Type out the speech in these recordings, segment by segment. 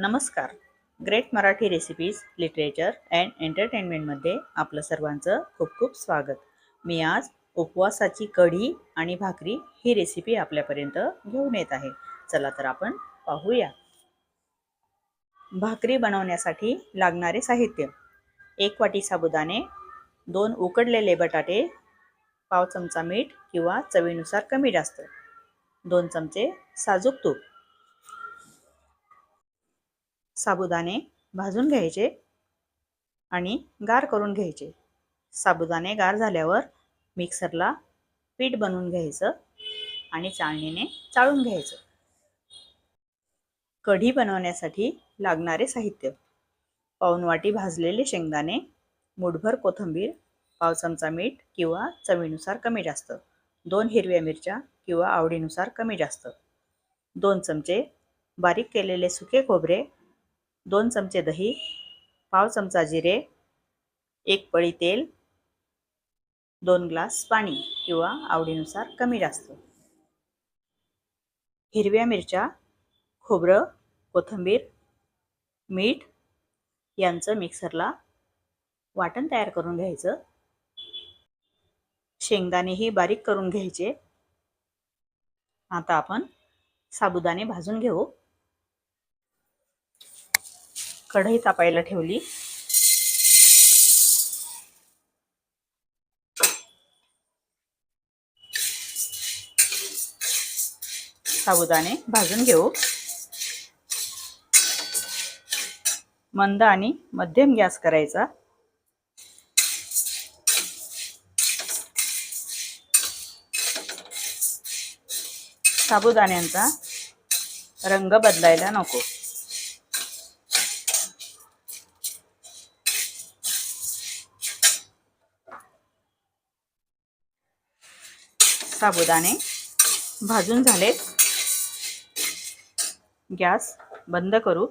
नमस्कार. Great Marathi recipes literature and एंटरटेनमेंटमध्ये आपलं सर्वांचं खूप खूप स्वागत. मी आज उपवासाची कढी आणि भाकरी ही रेसिपी आपल्यापर्यंत घेऊन येत आहे. चला तर आपण पाहूया. भाकरी बनवण्यासाठी लागणारे साहित्य. एक वाटी साबुदाणे दोन उकडलेले बटाटे पाव चमचा मीठ किंवा चवीनुसार कमी जास्त दोन चमचे साजूक तूप. साबुदाणे भाजून घ्यायचे आणि गार करून घ्यायचे. साबुदाणे गार झाल्यावर मिक्सरला पीठ बनवून घ्यायचं आणि चाळणीने चाळून घ्यायचं. कढी बनवण्यासाठी लागणारे साहित्य. पाऊनवाटी भाजलेले शेंगदाणे मुठभर कोथिंबीर पाव चमचा मीठ किंवा चवीनुसार कमी जास्त दोन हिरव्या मिरच्या किंवा आवडीनुसार कमी जास्त दोन चमचे बारीक केलेले सुके खोबरे दोन चमचे दही पाव चमचा जिरे एक पळी तेल दोन ग्लास पाणी किंवा आवडीनुसार कमी जास्त. हिरव्या मिरच्या खोबरं कोथिंबीर मीठ यांचं मिक्सरला वाटण तयार करून घ्यायचं. शेंगदाणेही बारीक करून घ्यायचे. आता आपण साबुदाणे भाजून घेऊ. कढई तापायला ठेवली. साबुदाणे भाजून घेऊ. मंद आणि मध्यम गॅस करायचा. साबुदाण्यांचा रंग बदलायला नको. साबुदाणे भाजून झालेत गॅस बंद करू.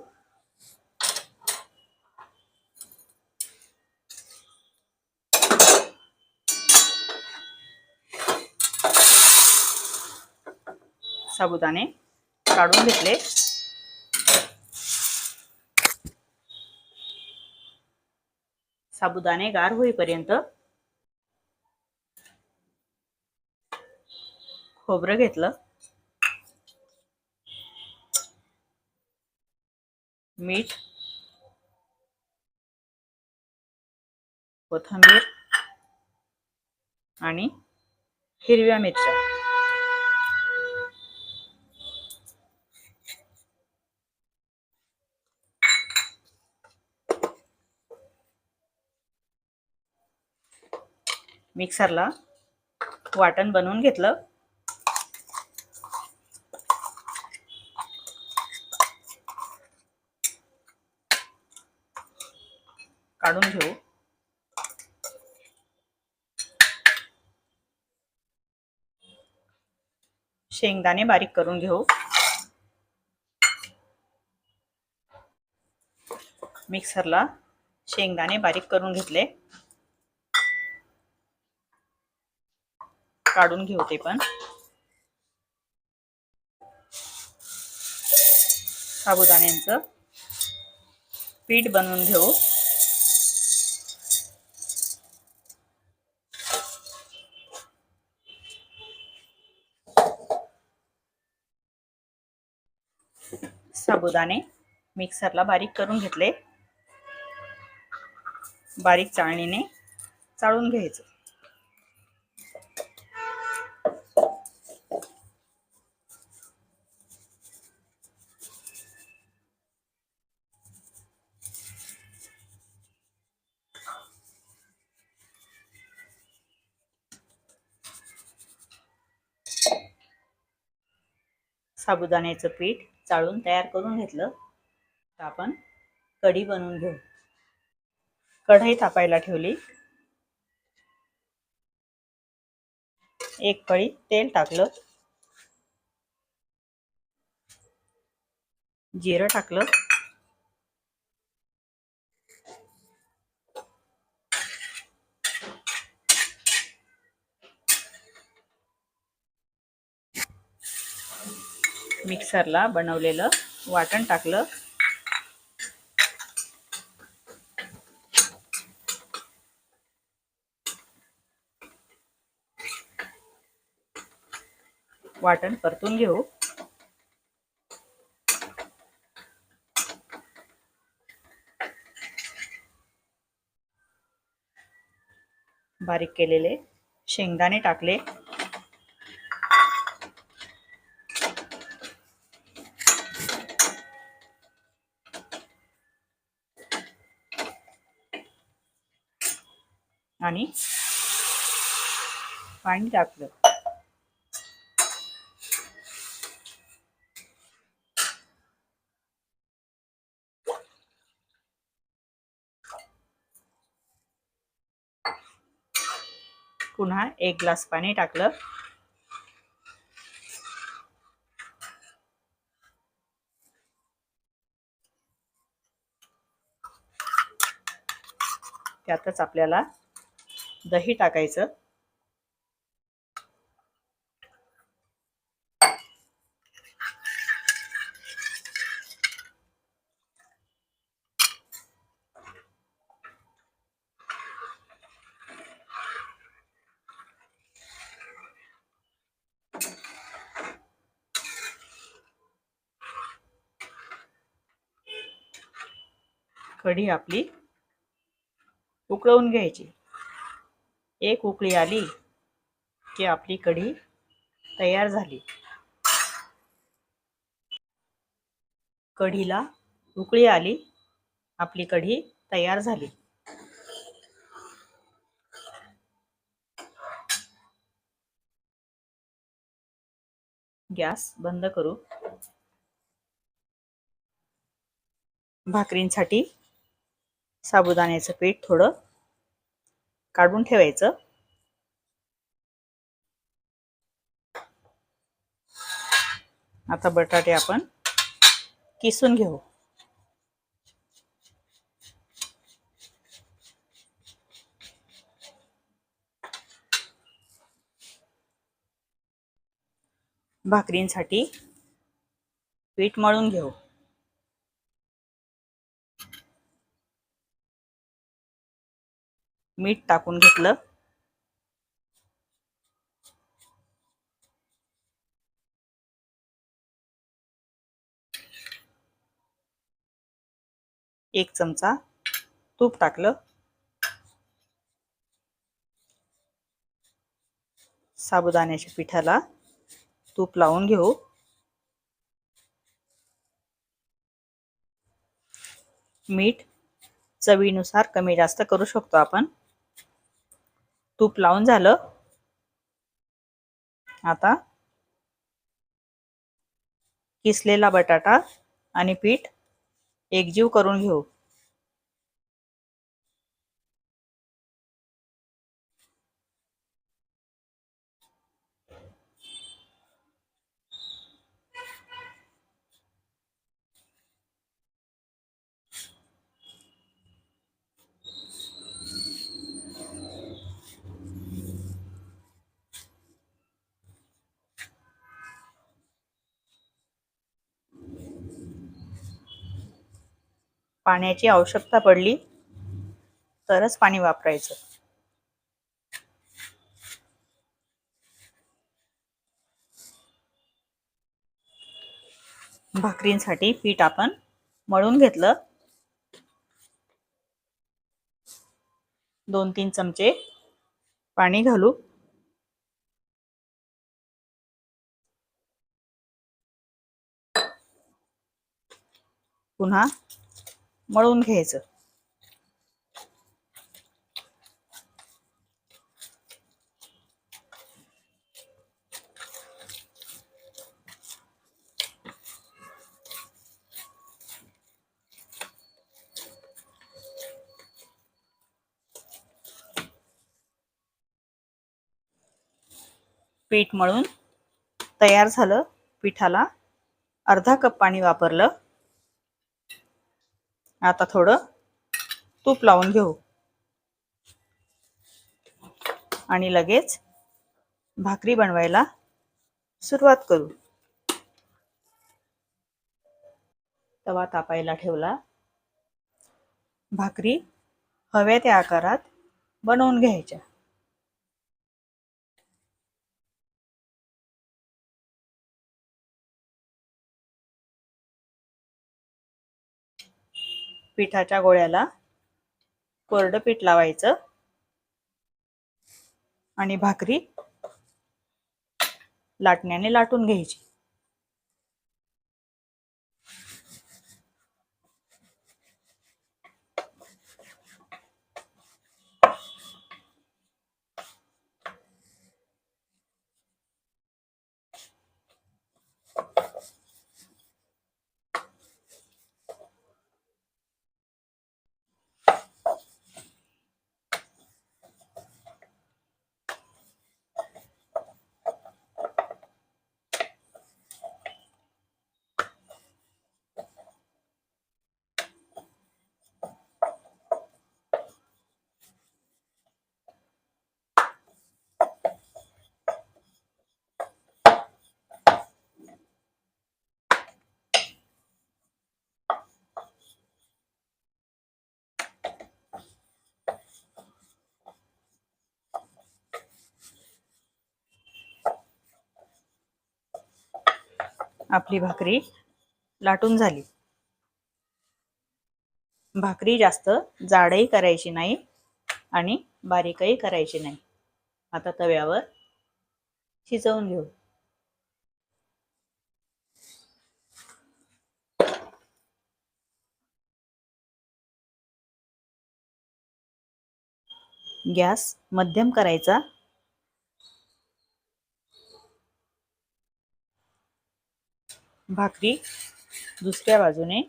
साबुदाणे काढून घेतले. साबुदाणे गार होईपर्यंत खोबरं घेतलं. मीठ. कोथिंबीर. आणि हिरव्या मिरच्या. मिक्सरला वाटण बनवून घेतलं. काढून घेऊ. शेंगदाणे बारीक करून घेऊ. मिक्सरला शेंगदाणे बारीक करून घेतले. काढून घेऊ ते पण. साबुदाण्यांचं पीठ बनवून घेऊ. साबुदाणे मिक्सरला बारीक करून घेतले. बारीक चाळणीने चाळून घ्यायचं. साबुदाण्याचं पीठ चाळून तयार करून घेतलं. तर आपण कढी बनवून घेऊ. कढई तापायला ठेवली. एक पळी तेल टाकलं. जिरं टाकलं. मिक्सरला बनवलेलं वाटण टाकलं. वाटण परतून घेऊ. बारीक केलेले शेंगदाणे टाकले. पाणी पाणी टाकलं. पुन्हा एक ग्लास पाणी टाकलं. त्यातच आपल्याला दही टाकायचं. कढी आपली उकळवून घ्यायची. एक उकळी आली की आपली कढी तयार झाली. कढीला उकळी आली आपली कढी तयार झाली. गॅस बंद करू. भाकरींसाठी साबुदाण्याचं पीठ थोडं काढून ठेवायचं. आता बटाटे आपण किसून घेऊ. भाकरींसाठी पीठ मळून घेऊ. मीठ टाकून घेतलं. एक चमचा तूप टाकलं. साबुदाण्याच्या पिठाला तूप लावून घेऊ. मीठ चवीनुसार कमी जास्त करू शकतो आपण. तूप लावून झालं. आता किसलेला बटाटा आणि पीठ एकजीव करून घेऊ. पाण्याची आवश्यकता पडली तरच पाणी वापरायचं. भाकरींसाठी पीठ आपण मळून घेतलं. दोन तीन चमचे पाणी घालू. पुन्हा मळून घ्यायचं. पीठ मळून तयार झालं पिठाला अर्धा कप पाणी वापरलं. आता थोडं तूप लावून घेऊ. आणि लगेच भाकरी बनवायला सुरुवात करू. तवा तापायला ठेवला. भाकरी हव्या त्या आकारात बनवून घ्यायच्या. पिठाच्या गोळ्याला कोरडं पीठ लावायचं आणि भाकरी लाटण्याने लाटून घ्यायची. आपली भाकरी लाटून झाली. भाकरी जास्त जाडही करायची नाही आणि बारीकही करायची नाही. आता तव्यावर शिजवून घेऊ. गॅस मध्यम करायचा. भाकरी दुसऱ्या बाजूने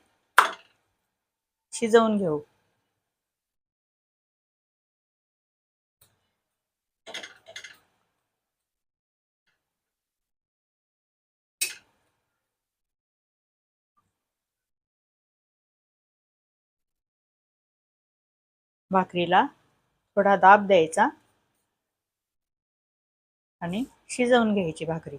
शिजवून घेऊ. भाकरीला थोडा दाब द्यायचा आणि शिजवून घ्यायची भाकरी.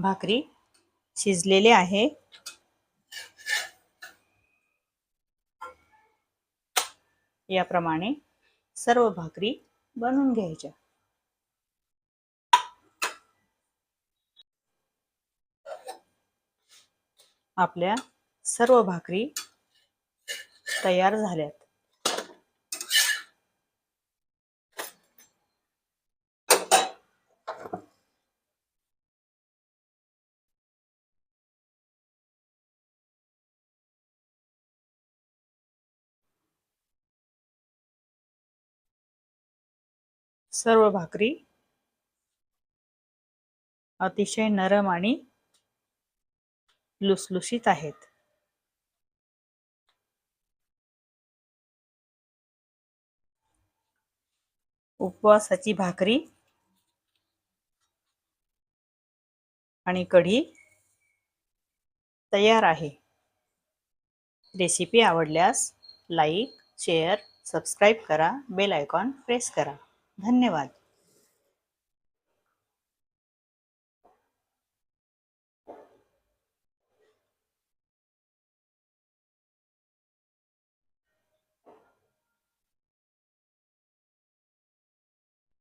भाकरी शिजलेले आहे. याप्रमाणे सर्व भाकरी बनवून घ्यायच्या. आपल्या सर्व भाकरी तयार झाल्यात. सर्व भाकरी अतिशय नरम आणि लुसलुशीत आहेत. उपवासाची भाकरी आणि कढी तयार आहे. रेसिपी आवडल्यास लाईक शेअर सबस्क्राईब करा बेल आयकॉन प्रेस करा. धन्यवाद.